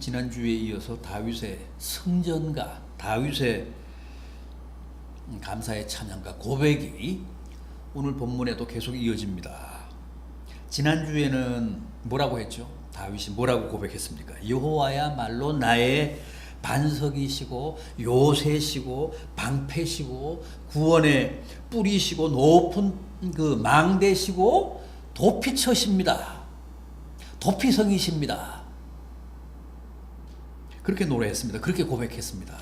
지난주에 이어서 다윗의 성전과 다윗의 감사의 찬양과 고백이 오늘 본문에도 계속 이어집니다. 지난주에는 뭐라고 했죠? 다윗이 뭐라고 고백했습니까? 여호와야말로 나의 반석이시고 요새시고 방패시고 구원의 뿌리시고 높은 그 망대시고 도피처십니다. 도피성이십니다. 그렇게 노래했습니다. 그렇게 고백했습니다.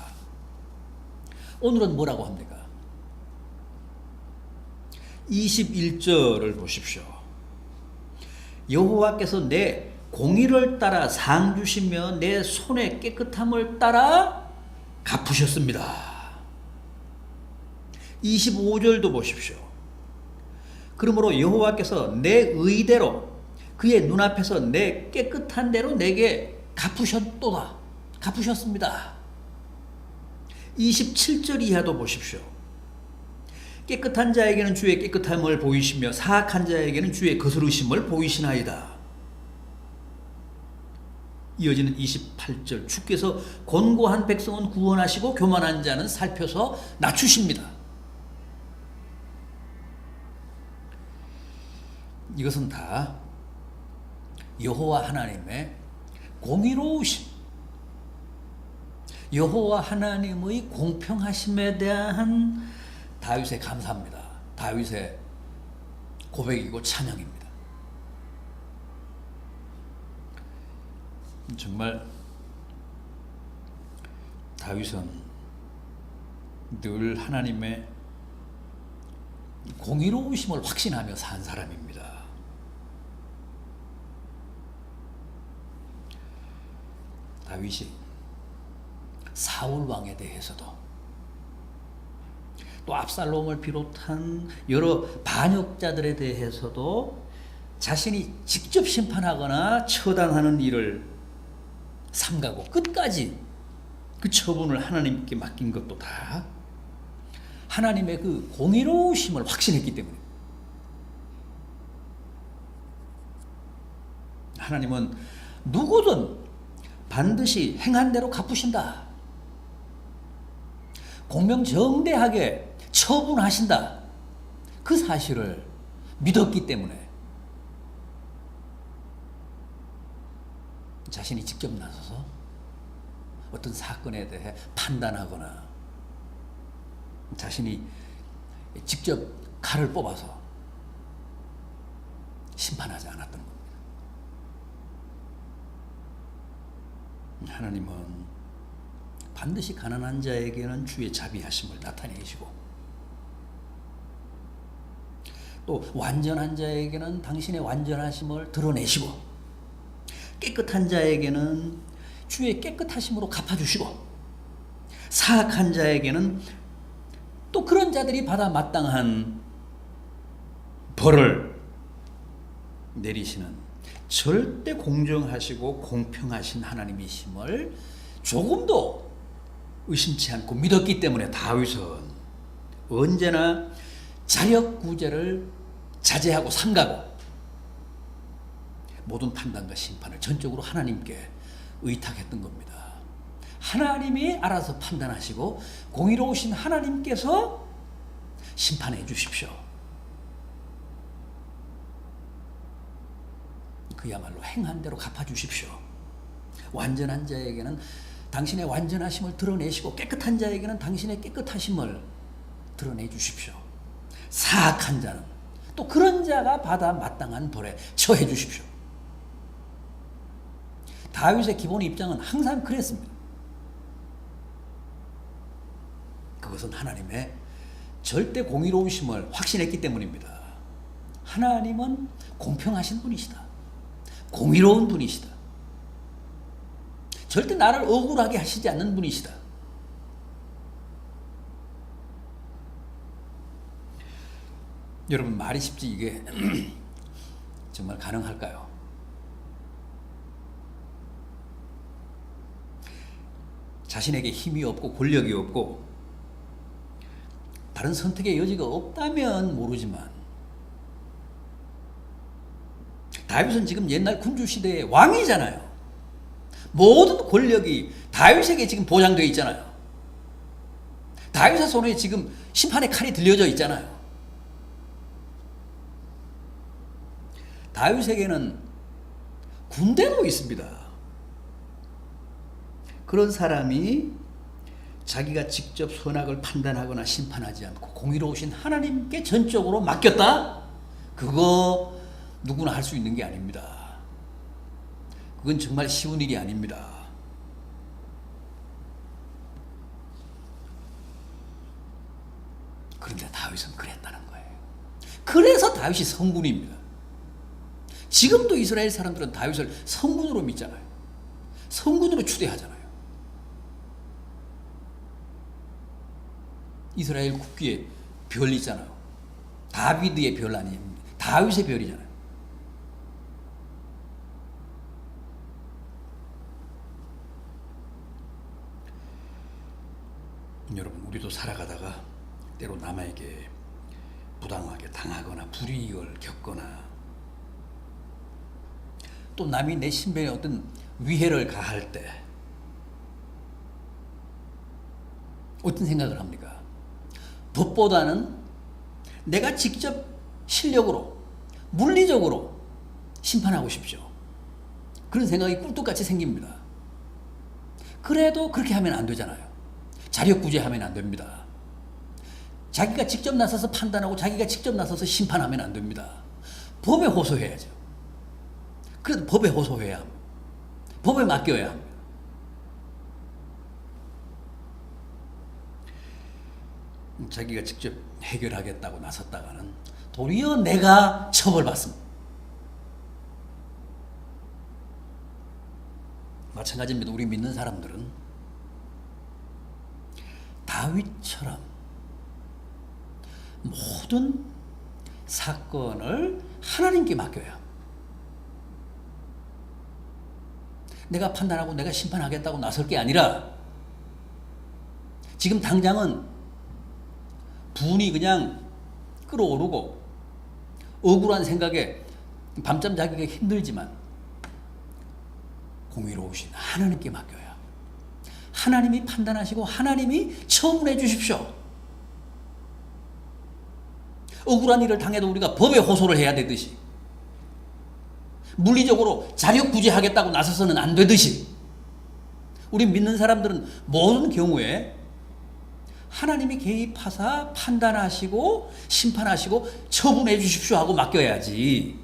오늘은 뭐라고 합니까? 21절을 보십시오. 여호와께서 내 공의를 따라 상 주시며 내 손의 깨끗함을 따라 갚으셨습니다. 25절도 보십시오. 그러므로 여호와께서 내 의대로 그의 눈앞에서 내 깨끗한 대로 내게 갚으셨도다. 갚으셨습니다. 27절 이하도 보십시오. 깨끗한 자에게는 주의 깨끗함을 보이시며 사악한 자에게는 주의 거스르심을 보이시나이다. 이어지는 28절 주께서 곤고한 백성은 구원하시고 교만한 자는 살펴서 낮추십니다. 이것은 다 여호와 하나님의 공의로우심, 여호와 하나님의 공평하심에 대한 다윗의 감사입니다. 다윗의 고백이고 찬양입니다. 정말 다윗은 늘 하나님의 공의로우심을 확신하며 산 사람입니다. 다윗이 사울 왕에 대해서도 또 압살롬을 비롯한 여러 반역자들에 대해서도 자신이 직접 심판하거나 처단하는 일을 삼가고 끝까지 그 처분을 하나님께 맡긴 것도 다 하나님의 그 공의로우심을 확신했기 때문에 하나님은 누구든 반드시 행한 대로 갚으신다. 공명정대하게 처분하신다. 그 사실을 믿었기 때문에 자신이 직접 나서서 어떤 사건에 대해 판단하거나 자신이 직접 칼을 뽑아서 심판하지 않았던 겁니다. 하나님은 반드시 가난한 자에게는 주의 자비하심을 나타내시고 또 완전한 자에게는 당신의 완전하심을 드러내시고 깨끗한 자에게는 주의 깨끗하심으로 갚아주시고 사악한 자에게는 또 그런 자들이 받아 마땅한 벌을 내리시는 절대 공정하시고 공평하신 하나님이심을 조금도 의심치 않고 믿었기 때문에 다윗은 언제나 자력 구제를 자제하고 삼가고 모든 판단과 심판을 전적으로 하나님께 의탁했던 겁니다. 하나님이 알아서 판단하시고 공의로우신 하나님께서 심판해 주십시오. 그야말로 행한 대로 갚아 주십시오. 완전한 자에게는 당신의 완전하심을 드러내시고 깨끗한 자에게는 당신의 깨끗하심을 드러내 주십시오. 사악한 자는 또 그런 자가 받아 마땅한 벌에 처해 주십시오. 다윗의 기본 입장은 항상 그랬습니다. 그것은 하나님의 절대 공의로우심을 확신했기 때문입니다. 하나님은 공평하신 분이시다. 공의로운 분이시다. 절대 나를 억울하게 하시지 않는 분이시다. 여러분 말이 쉽지 이게 정말 가능할까요? 자신에게 힘이 없고 권력이 없고 다른 선택의 여지가 없다면 모르지만 다윗은 지금 옛날 군주 시대의 왕이잖아요. 모든 권력이 다윗에게 지금 보장되어 있잖아요. 다윗의 손에 지금 심판의 칼이 들려져 있잖아요. 다윗에게는 군대도 있습니다. 그런 사람이 자기가 직접 선악을 판단하거나 심판하지 않고 공의로우신 하나님께 전적으로 맡겼다? 그거 누구나 할 수 있는 게 아닙니다. 그건 정말 쉬운 일이 아닙니다. 그런데 다윗은 그랬다는 거예요. 그래서 다윗이 성군입니다. 지금도 이스라엘 사람들은 다윗을 성군으로 믿잖아요. 성군으로 추대하잖아요. 이스라엘 국기에 별 있잖아요. 다비드의 별 아니에요. 다윗의 별이잖아요. 여러분, 우리도 살아가다가 때로 남에게 부당하게 당하거나 불이익을 겪거나 또 남이 내 신변에 어떤 위해를 가할 때 어떤 생각을 합니까? 법보다는 내가 직접 실력으로 물리적으로 심판하고 싶죠. 그런 생각이 꿀뚝같이 생깁니다. 그래도 그렇게 하면 안 되잖아요. 자력구제하면 안 됩니다. 자기가 직접 나서서 판단하고 자기가 직접 나서서 심판하면 안 됩니다. 법에 호소해야죠. 그래도 법에 호소해야 합니다. 법에 맡겨야 합니다. 자기가 직접 해결하겠다고 나섰다가는 도리어 내가 처벌받습니다. 마찬가지입니다. 우리 믿는 사람들은 다윗처럼 모든 사건을 하나님께 합니다. 내가 판단하고 내가 심판하겠다고 나설 게 아니라 지금 당장은 분이 그냥 끌어오르고 억울한 생각에 밤잠 자기가 힘들지만 공의로우신 하나님께 맡겨야 하나님이 판단하시고 하나님이 처분해 주십시오. 억울한 일을 당해도 우리가 법에 호소를 해야 되듯이 물리적으로 자력 구제하겠다고 나서서는 안 되듯이 우리 믿는 사람들은 모든 경우에 하나님이 개입하사 판단하시고 심판하시고 처분해 주십시오 하고 맡겨야지.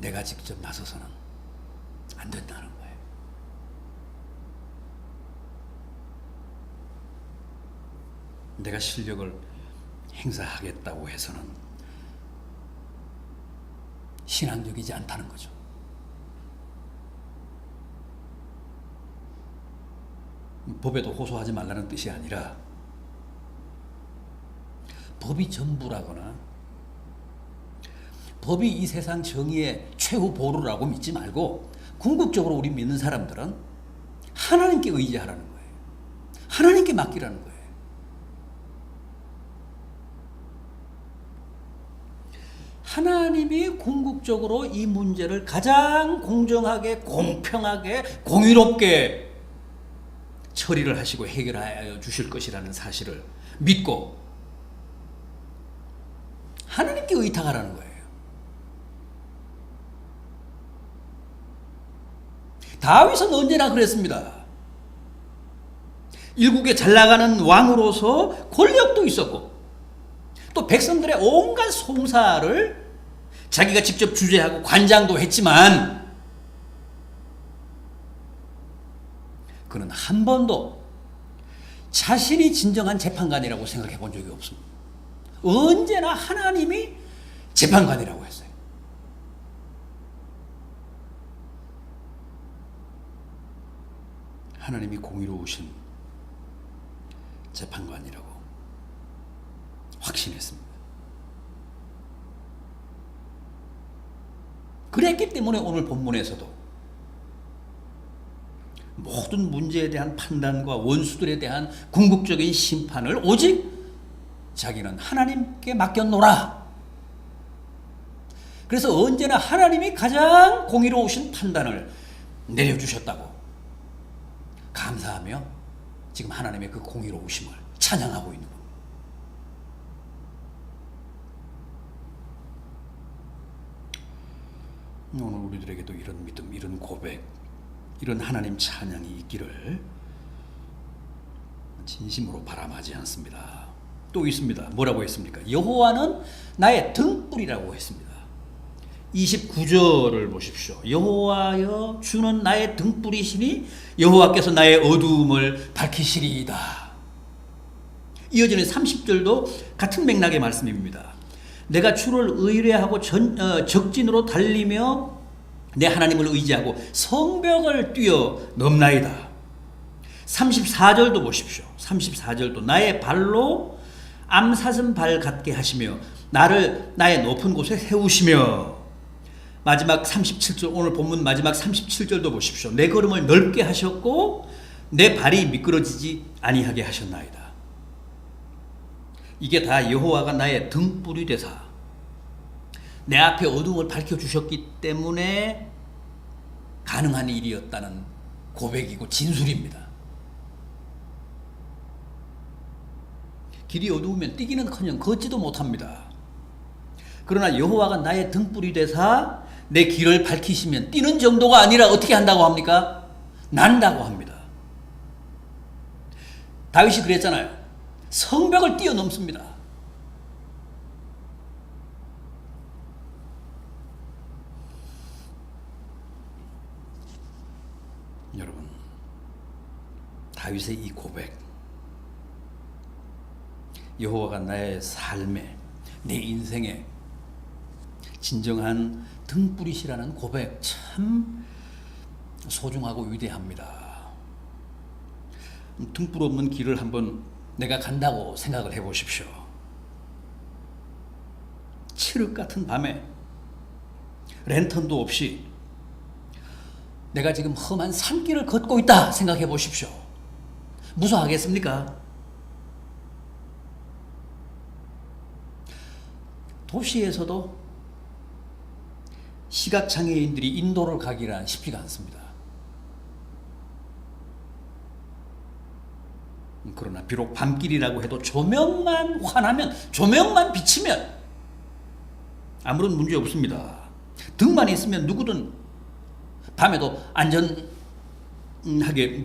내가 직접 나서서는 안 된다는 거예요. 내가 실력을 행사하겠다고 해서는 신앙적이지 않다는 거죠. 법에도 호소하지 말라는 뜻이 아니라 법이 전부라거나 법이 이 세상 정의의 최후 보루라고 믿지 말고 궁극적으로 우리 믿는 사람들은 하나님께 의지하라는 거예요. 하나님께 맡기라는 거예요. 하나님이 궁극적으로 이 문제를 가장 공정하게, 공평하게, 공의롭게 처리를 하시고 해결하여 주실 것이라는 사실을 믿고 하나님께 의탁하라는 거예요. 다윗은 언제나 그랬습니다. 일국에 잘 나가는 왕으로서 권력도 있었고 또 백성들의 온갖 송사를 자기가 직접 주재하고 관장도 했지만 그는 한 번도 자신이 진정한 재판관이라고 생각해 본 적이 없습니다. 언제나 하나님이 재판관이라고 했어요. 하나님이 공의로우신 재판관이라고 확신했습니다. 그랬기 때문에 오늘 본문에서도 모든 문제에 대한 판단과 원수들에 대한 궁극적인 심판을 오직 자기는 하나님께 맡겼노라. 그래서 언제나 하나님이 가장 공의로우신 판단을 내려주셨다고 감사하며 지금 하나님의 그 공의로우심을 찬양하고 있는 겁니다. 오늘 우리들에게도 이런 믿음, 이런 고백, 이런 하나님 찬양이 있기를 진심으로 바람하지 않습니다. 또 있습니다. 뭐라고 했습니까? 여호와는 나의 등불이라고 했습니다. 29절을 보십시오. 여호와여 주는 나의 등불이시니 여호와께서 나의 어두움을 밝히시리이다. 이어지는 30절도 같은 맥락의 말씀입니다. 내가 주를 의뢰하고 전, 어, 적진으로 달리며 내 하나님을 의지하고 성벽을 뛰어 넘나이다. 34절도 보십시오. 34절도 나의 발로 암사슴 발 같게 하시며 나를 나의 높은 곳에 세우시며 마지막 37절 오늘 본문 마지막 37절도 보십시오. 내 걸음을 넓게 하셨고 내 발이 미끄러지지 아니하게 하셨나이다. 이게 다 여호와가 나의 등불이 되사 내 앞에 어둠을 밝혀 주셨기 때문에 가능한 일이었다는 고백이고 진술입니다. 길이 어두우면 뛰기는커녕 걷지도 못합니다. 그러나 여호와가 나의 등불이 되사 내 길을 밝히시면 뛰는 정도가 아니라 어떻게 한다고 합니까? 난다고 합니다. 다윗이 그랬잖아요. 성벽을 뛰어넘습니다. 여러분, 다윗의 이 고백, 여호와가 나의 삶에, 내 인생에 진정한 등불이시라는 고백 참 소중하고 위대합니다. 등불 없는 길을 한번 내가 간다고 생각을 해 보십시오. 칠흑 같은 밤에 랜턴도 없이 내가 지금 험한 산길을 걷고 있다 생각해 보십시오. 무서워하겠습니까? 도시에서도 시각장애인들이 인도를 가기란 쉽지가 않습니다. 그러나 비록 밤길이라고 해도 조명만 환하면 조명만 비치면 아무런 문제 없습니다. 등만 있으면 누구든 밤에도 안전하게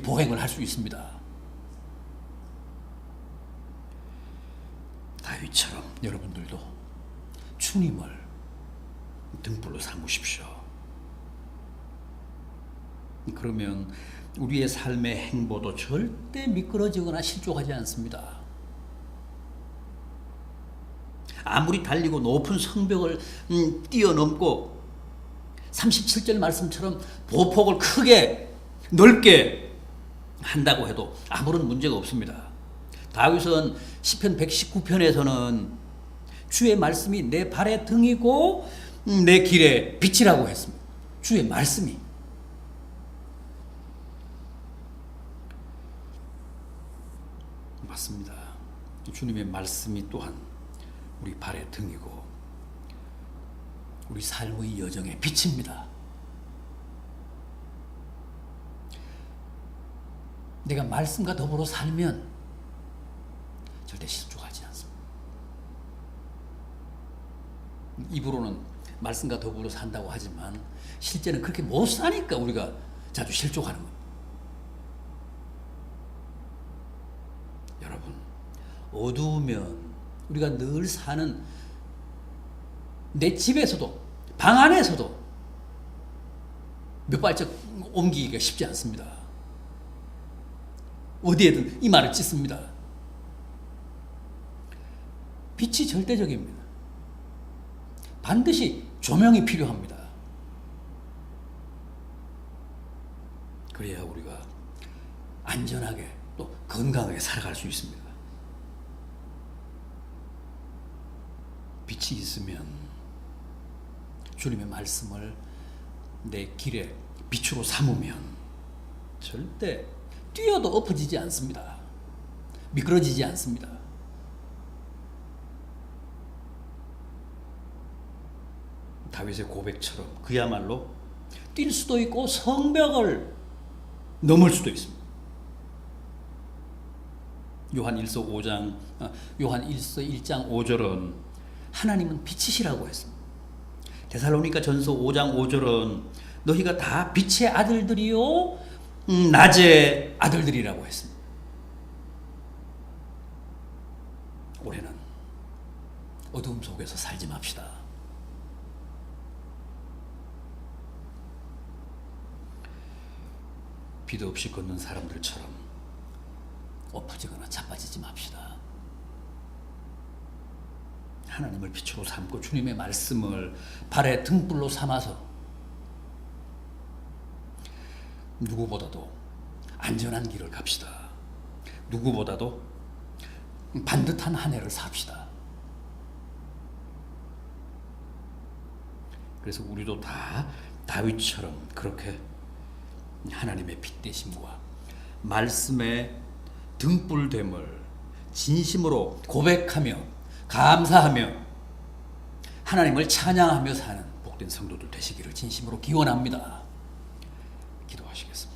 보행을 할 수 있습니다. 다윗처럼 여러분들도 주님을 등불로 삼으십시오. 그러면 우리의 삶의 행보도 절대 미끄러지거나 실족하지 않습니다. 아무리 달리고 높은 성벽을 음, 뛰어넘고 37절 말씀처럼 보폭을 크게 넓게 한다고 해도 아무런 문제가 없습니다. 다윗은 시편 119편에서는 주의 말씀이 내 발의 등이고 음, 내 길의 빛이라고 했습니다. 주의 말씀이 맞습니다. 주님의 말씀이 또한 우리 발의 등이고 우리 삶의 여정의 빛입니다. 내가 말씀과 더불어 살면 절대 실족하지 않습니다. 입으로는 말씀과 더불어 산다고 하지만 실제는 그렇게 못 사니까 우리가 자주 실족하는 겁니다. 여러분, 어두우면 우리가 늘 사는 내 집에서도 방 안에서도 몇 발짝 옮기기가 쉽지 않습니다. 어디에든 이마를 찢습니다. 빛이 절대적입니다. 반드시 조명이 필요합니다. 그래야 우리가 안전하게 또 건강하게 살아갈 수 있습니다. 빛이 있으면 주님의 말씀을 내 길에 빛으로 삼으면 절대 뛰어도 엎어지지 않습니다. 미끄러지지 않습니다. 다윗의 고백처럼 그야말로 뛸 수도 있고 성벽을 넘을 수도 있습니다. 요한 1서 5장 어, 요한 1서 1장 5절은 하나님은 빛이시라고 했습니다. 데살로니가 전서 5장 5절은 너희가 다 빛의 아들들이요 음, 낮의 아들들이라고 했습니다. 올해는 어두움 속에서 살지 맙시다. 비도 없이 걷는 사람들처럼 엎어지거나 자빠지지 맙시다. 하나님을 빛으로 삼고 주님의 말씀을 발의 등불로 삼아서 누구보다도 안전한 길을 갑시다. 누구보다도 반듯한 한 해를 삽시다. 그래서 우리도 다 다윗처럼 그렇게 하나님의 빛 되심과 말씀의 등불됨을 진심으로 고백하며 감사하며 하나님을 찬양하며 사는 복된 성도들 되시기를 진심으로 기원합니다. 기도하시겠습니다.